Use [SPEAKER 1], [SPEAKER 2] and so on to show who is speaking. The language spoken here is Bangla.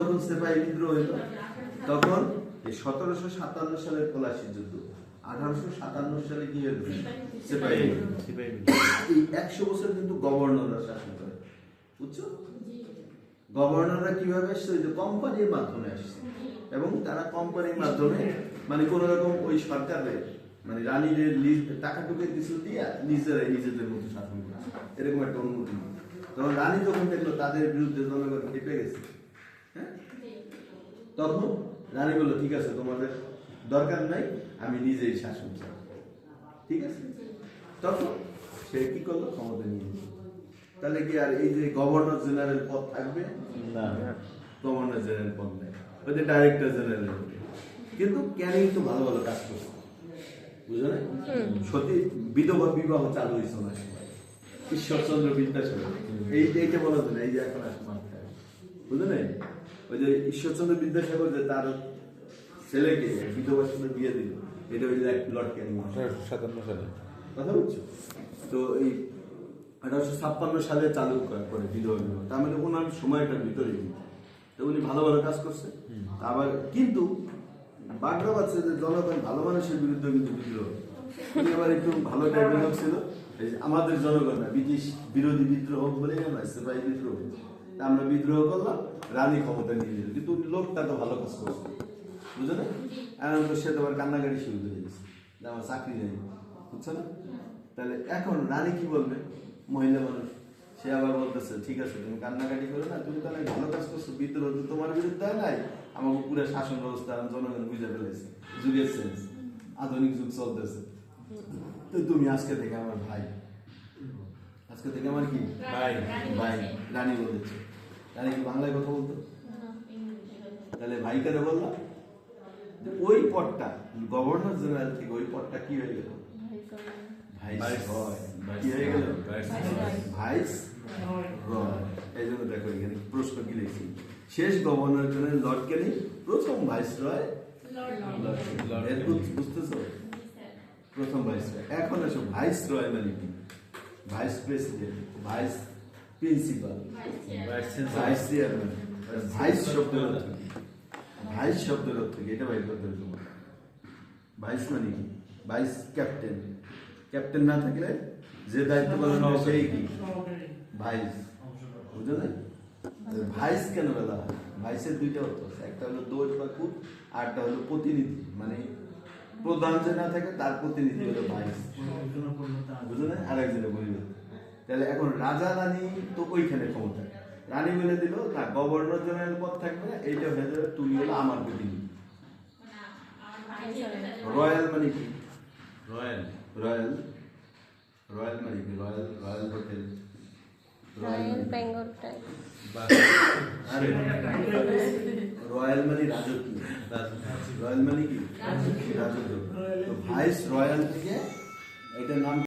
[SPEAKER 1] যখন বিদ্রোহ হইল তখন এই সতেরোশো সাতান্ন সালের পলাশি যুদ্ধ। আঠারোশো সাতান্ন সালে কি হইল এই একশো বছর কিন্তু গভর্নররা শাসন করে। বুঝছ? গভর্নররা কীভাবে আসছে? ওই যে কোম্পানির মাধ্যমে আসছে। এবং তারা কোম্পানির মাধ্যমে মানে কোন রকম ওই সরকারের মানে রানীদের টাকা টুকে কিছু দিয়ে নিজেরাই নিজেদের মতো শাসন করে। এরকম একটা অনুমতি তখন রানী যখন দেখল তাদের বিরুদ্ধে জনগণ খেপে গেছে তখন রানী বলল ঠিক আছে তোমাদের দরকার নাই আমি নিজেই শাসন চাই। ঠিক আছে? তখন সে কি করল? ক্ষমতা নিয়ে তাহলে কি আর এই যে গভর্নর জেনারেল পদ থাকবে?
[SPEAKER 2] না।
[SPEAKER 1] গভর্নর জেনারেল পদ নেই। ওদের ডাইরেক্টর জেনারেল কিন্তু ক্যানিং তো ভালো ভালো কাজ করছে? বুঝলে? সত্যি বিধবা বিবাহ চালু হয়েছে না ঈশ্বরচন্দ্র বিদ্যাসাগর। এই এইটা বলা না এই যে এখন আসে মাথায়। বুঝলেন ওই যে ঈশ্বরচন্দ্র বিদ্যাসাগর যে তার ছেলেকে বিধবার সাথে বিয়ে দিল এটা ওই যে লর্ড ক্যানিং
[SPEAKER 2] সাতান্ন সালে।
[SPEAKER 1] কথা বলছো? তো এই আঠারোশো ছাপ্পান্ন সালে চালু করে বিধবা বিবাহ। তার মানে ওনার সময়টার ভিতরে তো উনি ভালো ভালো কাজ করছে। আবার কিন্তু বাগড়া পাচ্ছে যে জনগণ ভালো মানুষের বিরুদ্ধে কিন্তু বিদ্রোহ। উনি আবার একটু ভালো টাইপের লোক ছিল। আমাদের জনগণ না ব্রিটিশ বিরোধী বিদ্রোহ বলে আমরা সিপাহী বিদ্রোহ আমরা বিদ্রোহ করলাম, রানী ক্ষমতা নিয়ে নিল কিন্তু লোকটা তো ভালো কাজ করছে। বুঝলে? এখন তো সে তোমার কান্নাকাটি শুরু করে দিয়েছে, যে আমার চাকরি নেই। বুঝছ না? তাহলে এখন রানী কি বলবে? মহিলা মানুষ, সে আবার বলতেছে, ঠিক আছে, তুমি কান্নাকাটি করো না, তুমি তাহলে ভালো কাজ করছ, বিদ্রোহ তো তোমার বিরুদ্ধে হয় নাই। আমাকে পুরো শাসন ব্যবস্থা জনগণ বুঝে ফেলেছে, যুগের সেন্স আধুনিক যুগ চলতেছে। তো তুমি আজকে থেকে আমার ভাই। আজকে থেকে আমার কি?
[SPEAKER 2] ভাই।
[SPEAKER 1] ভাই রানী বলেছে। রানী কি বাংলায় কথা বলতো? তাহলে ভাই কেন বললাম। যে ওই পদটা গভর্নর জেনারেল থেকে ওই পদটা কি হয়ে গেল? Vice
[SPEAKER 2] vice.
[SPEAKER 1] রয়। কি হয়ে গেল?
[SPEAKER 2] ভাইস।
[SPEAKER 1] Viceroy. এই জন্য দেখো এখানে প্রশ্ন কি লিখছি? শেষ গভর্নর জেনারেল লর্ড কেনি প্রথম ভাইস রয়? বুঝতেছো? প্রথম ভাইস রয়। এখন এসো ভাইস রয় মানে কি? Vice president vice principal
[SPEAKER 2] vice
[SPEAKER 1] chairman vice শব্দের অর্থ? ভাইস শব্দের অর্থ এটা বাইর করতে হবে তোমার ভাইস মানে কি ভাইস ক্যাপ্টেন ক্যাপ্টেন না থাকলে যে দায়িত্ব পালন করে সেই কি? ভাইস বুঝলে? ভাইস কেন বলা হয়? ভাইসের দুইটা অর্থ একটা হলো দোষ বা কুট আর একটা হলো প্রতিনিধি মানে প্রধান যে না থাকে তার প্রতিনিধি হলো ভাইস বুঝলে আর একজনের পরিবার তাহলে এখন রাজা রানী তো ওইখানে ক্ষমতা রানী বলে দিল না গভর্নর জেনারেল পদ থাকবে না এইটা হয়ে যাবে তুমি হলো আমার প্রতিনিধি। রয়্যাল মানে কি?
[SPEAKER 2] রয়্যাল
[SPEAKER 1] রয়্যাল রয়্যাল মানে কি? Royal royal hotel
[SPEAKER 3] royal Bengal type
[SPEAKER 2] বা
[SPEAKER 1] আরে রয়্যাল মানে রাজকীয় রয়্যাল মানে কি রাজকীয় তো ভাইস রয়্যাল থেকে এটার নাম